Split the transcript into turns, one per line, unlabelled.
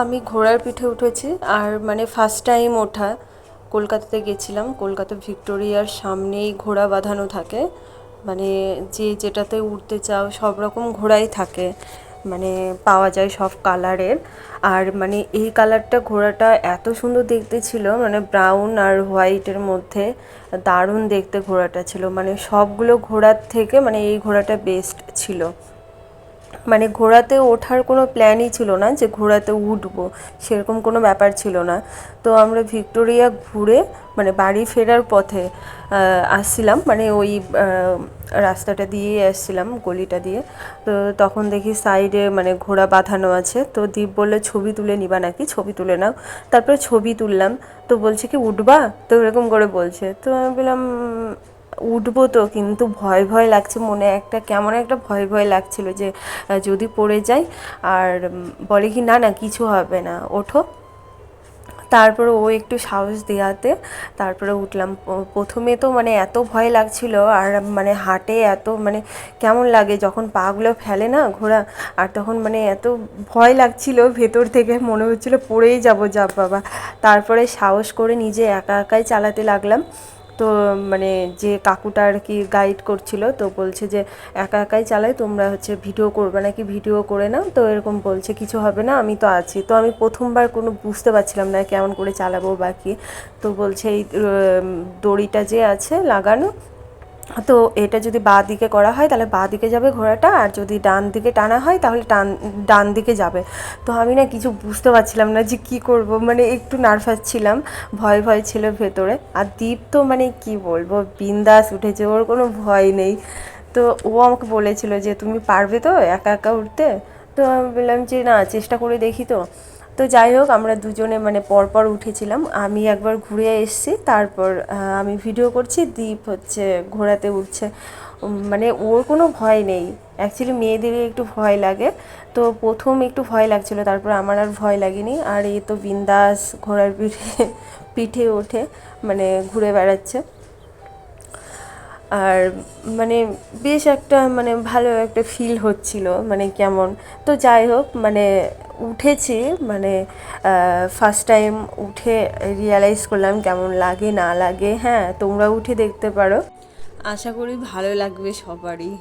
আমি ঘোড়ার পিঠে উঠেছি আর মানে ফার্স্ট টাইম ওঠা। কলকাতাতে গেছিলাম, কলকাতা ভিক্টোরিয়ার সামনেই ঘোড়া বাঁধানো থাকে। মানে যে যেটাতে উঠতে চাও, সব রকম ঘোড়াই থাকে। মানে পাওয়া যায় সব কালারের। আর মানে এই কালারটা ঘোড়াটা এত সুন্দর দেখতে ছিল মানে ব্রাউন আর হোয়াইটের মধ্যে দারুণ দেখতে ঘোড়াটা ছিল। মানে সবগুলো ঘোড়ার থেকে মানে এই ঘোড়াটা বেস্ট ছিল। মানে ঘোড়াতে ওঠার কোনো প্ল্যানই ছিল না যে ঘোড়াতে উঠবো, সেরকম কোনো ব্যাপার ছিল না। তো আমরা ভিক্টোরিয়া ঘুরে মানে বাড়ি ফেরার পথে আসছিলাম মানে ওই রাস্তাটা দিয়েই আসছিলাম, গলিটা দিয়ে। তো তখন দেখি সাইডে মানে ঘোড়া বাঁধানো আছে। তো দীপ বললে, ছবি তুলে নিবা নাকি? ছবি তুলে নাও। তারপরে ছবি তুললাম। তো বলছে কি, উঠবা? তো এরকম করে বলছে। তো আমি বললাম উঠবো তো, কিন্তু ভয় ভয় লাগছে মনে একটা, কেমন একটা ভয় ভয় লাগছিল যে যদি পড়ে যাই আর বলে কি না না, কিছু হবে না, ওঠো। তারপরে ও একটু সাহস দেওয়াতে তারপরে উঠলাম। প্রথমে তো মানে এত ভয় লাগছিল আর মানে হাটে এত মানে কেমন লাগে, যখন পাগুলো ফেলে না ঘোড়া, আর তখন মানে এত ভয় লাগছিল ভেতর থেকে, মনে হচ্ছিল পড়েই যাব যাব বাবা। তারপরে সাহস করে নিজে একা একাই চালাতে লাগলাম। তো মানে যে কাকুটা আর কি গাইড করছিল, তো বলছে যে, একা একাই চালাই, তোমরা হচ্ছে ভিডিও করবে নাকি ভিডিও করে নাও। তো এরকম বলছে, কিছু হবে না, আমি তো আছি। তো আমি প্রথমবার কোনো বুঝতে পারছিলাম না কেমন করে চালাবো বাকি তো বলছে, এই দড়িটা যে আছে লাগানো তো এটা যদি বাঁ দিকে করা হয়, তাহলে বাঁ দিকে যাবে ঘোড়াটা, আর যদি ডান দিকে টানা হয়, তাহলে টান, ডান দিকে যাবে। তো আমি না কিছু বুঝতে পারছিলাম না যে কি করব মানে একটু নার্ভাস ছিলাম, ভয় ভয় ছিল ভেতরে। আর দ্বীপ তো মানে কি বলব, বিন্দাস উঠেছে, ওর কোনো ভয় নেই। তো ও আমাকে বলেছিল যে, তুমি পারবে তো একা একা উঠতে? তো আমি বললাম যে, না, চেষ্টা করে দেখি তো। তো যাই হোক, আমরা দুজনে মানে পরপর উঠেছিলাম। আমি একবার ঘুরে এসেছি, তারপর আমি ভিডিও করছি দ্বীপ হচ্ছে ঘোড়াতে উঠছে। মানে ওর কোনো ভয় নেই। অ্যাকচুয়ালি মেয়েদেরই একটু ভয় লাগে। তো প্রথম একটু ভয় লাগছিল, তারপর আমার আর ভয় লাগেনি। আর এই তো বিন্দাস ঘোড়ার পিঠে পিঠে ওঠে মানে ঘুরে বেড়াচ্ছে। আর মানে বেশ একটা মানে ভালো একটা ফিল হচ্ছিল মানে কেমন। তো যাই হোক মানে উঠেছি মানে ফার্স্ট টাইম উঠে রিয়ালাইজ করলাম কেমন লাগে, না লাগে। হ্যাঁ তোমরা উঠে দেখতে পারো। আশা করি ভালো লাগবে সবারই।